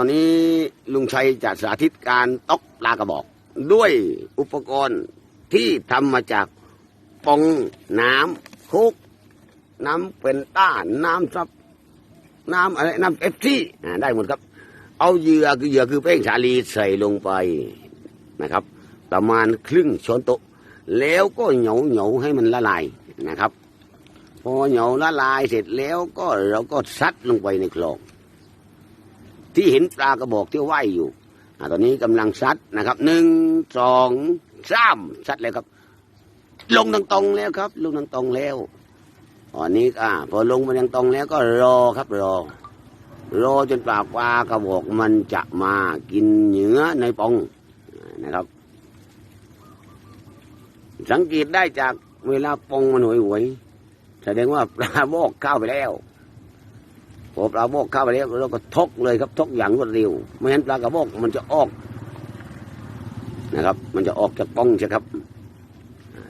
อนนี้ลุงชัยจะสาธิตการตกปลากระบอก ด้วยอุปกรณ์ที่ทำมาจากปองน้ำคุก น้ำเป็นต้าน้ำซับน้ำอะไรน้ำเอฟซีได้หมดครับ เอาเหยื่อคือเหยื่อคือแป้งสาลีใส่ลงไปนะครับ ประมาณครึ่งช้อนโต๊ะ แล้วก็เหนียวเหนียวให้มันละลายนะครับ พอเหนียวละลายเสร็จแล้วก็เราก็ซัดลงไปในคลอง ที่เห็นปลากระบอกที่ว่ายอยู่อตอนนี้กำลังซัดนะครับหนึ่งสองสามซัดแล้วครับ ลงทางตรงแล้วครับ ลงทางตรงแล้วตอนนี้อ่าพอลงมาทางตรงแล้วก็รอครับรอ รอจนปลาปลากระบอกมันจะมากินเหนือในปองนะครับ สังเกตได้จากเวลาปองมันหวยหวยๆแสดงว่าปลาโบกเข้าไปแล้ว พอปลาโบกเข้าไปแล้วเราก็ทกเลยครับทกอย่างรวดเร็วไม่งั้นปลากระบอกมันจะออกนะครับ มันจะออกจากปองใช่ครับ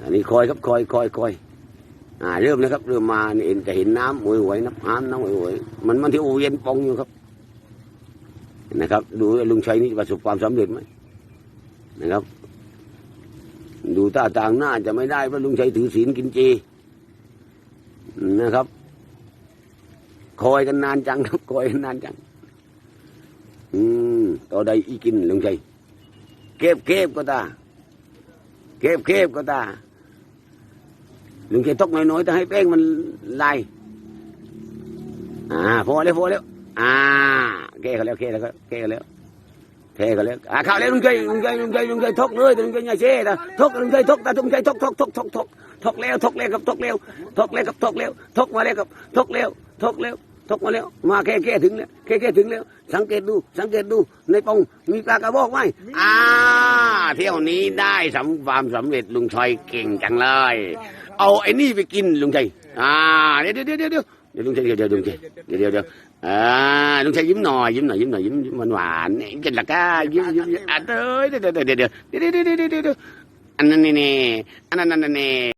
อันนี้คอยครับคอยคอยคอยอ่าเริ่มนะครับเริ่มมานี่เห็นจะเห็นน้ำหวยหวยๆน้ำน้ำน้ำหวยหวยๆมันมันที่อูเย็นปองอยู่ครับ นะครับ ดูลุงชัยนี่ประสบความสำเร็จไหมนะครับ ดูท่าทางน่าจะไม่ได้เพราะลุงชัยถือศีลกินเจนะครับ คอยกันนานจังครับคอยกันนานจัง อืมต่อใดอีกินลุงชัยเก็บเก็บก็ตาเก็บเก็บก็ตาลุงชัยตกน้อยๆแต่ให้แป้งมันลายอ่าพอแล้วพอแล้วอ่าเก้กันแล้วเก้แล้วก็เก้กันแล้วเทกันแล้วอะเข้าแล้วลุงใจลุงใจลุงใจลุงใจทกเลยลุงใจอย่าเช่นะทกลุงใจทกต่ลุงใจทกทกทกทกทกทกแล้วทกแล้วกับทกแล้วทกแล้วกับทกแล้วทกมาแล้วกับทกแล้วทกแล้ว ทกมาแล้ว มาแค่แค่ถึงแล้วแค่แค่ถึงแล้ว สังเกตดู สังเกตดู ในปองมีปลากระบอกไหมอ่า เที่ยวนี้ได้สำความสำเร็จลุงชัยเก่งจังเลย เอาไอ้นี่ไปกินลุงชัยอ่าเดี๋ยวเดี๋ยวเดี๋ยวเดี๋ยวเดี๋ยวลุงชัยเดี๋ยวเดี๋ยวลุงชัยเดี๋ยวเดี๋ยวเดี๋ยวอ่าลุงชัยยิ้มหน่อยยิ้มหน่อยยิ้มหน่อยยิ้มหวานหวานกินละก้ายิ้มยิ้มอะเดี๋ยวเดี๋ยวเดี๋ยวเดี๋ยวเดี๋ยวเดี๋ยวเดี๋ยวอันนั้นนี่อันนั้นนั่นนี่